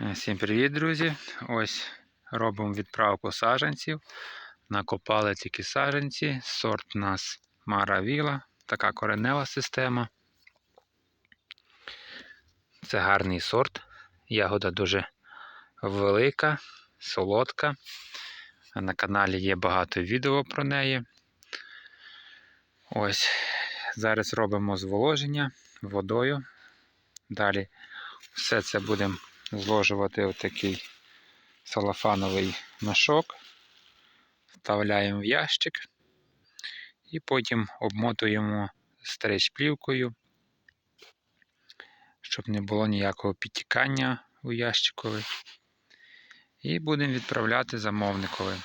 Е, Всім привіт, друзі! Ось робимо відправку саджанців. Накопали тільки саджанці. Сорт у нас Маравіла, така коренева система. Це гарний сорт. Ягода дуже велика, солодка. На каналі є багато відео про неї. Ось зараз робимо зволоження водою. Далі все це будемо зложувати в такий салафановий мішок, вставляємо в ящик і потім обмотуємо стрейч-плівкою, щоб не було ніякого підтікання у ящикові. І будемо відправляти замовникові.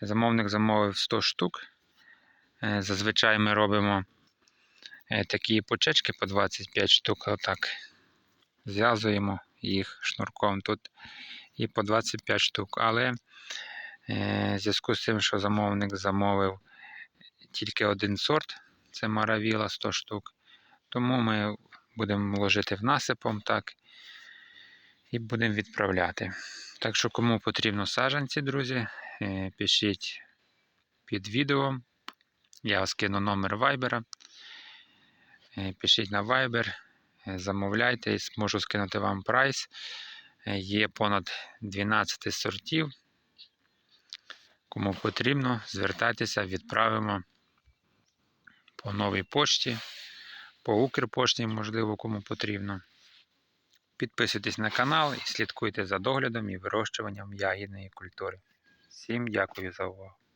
Замовник замовив 100 штук. Е, Зазвичай ми робимо е, такі почечки по 25 штук, отак зв'язуємо їх шнурком тут і по 25 штук. Але е, в зв'язку з тим, що замовник замовив тільки один сорт, це маравіла 100 штук, тому ми будемо ложити в насипом так і будемо відправляти. Так що, кому потрібно саджанці, друзі, е, пишіть під відео. Я скину номер вайбера. Е, Пишіть на Viber, замовляйте, і зможу скинути вам прайс. Е, Є понад 12 сортів. Кому потрібно, звертайтеся, відправимо по новій почті, по Укрпошті, можливо, кому потрібно. Підписуйтесь на канал і слідкуйте за доглядом і вирощуванням ягідної культури. Всім дякую за увагу.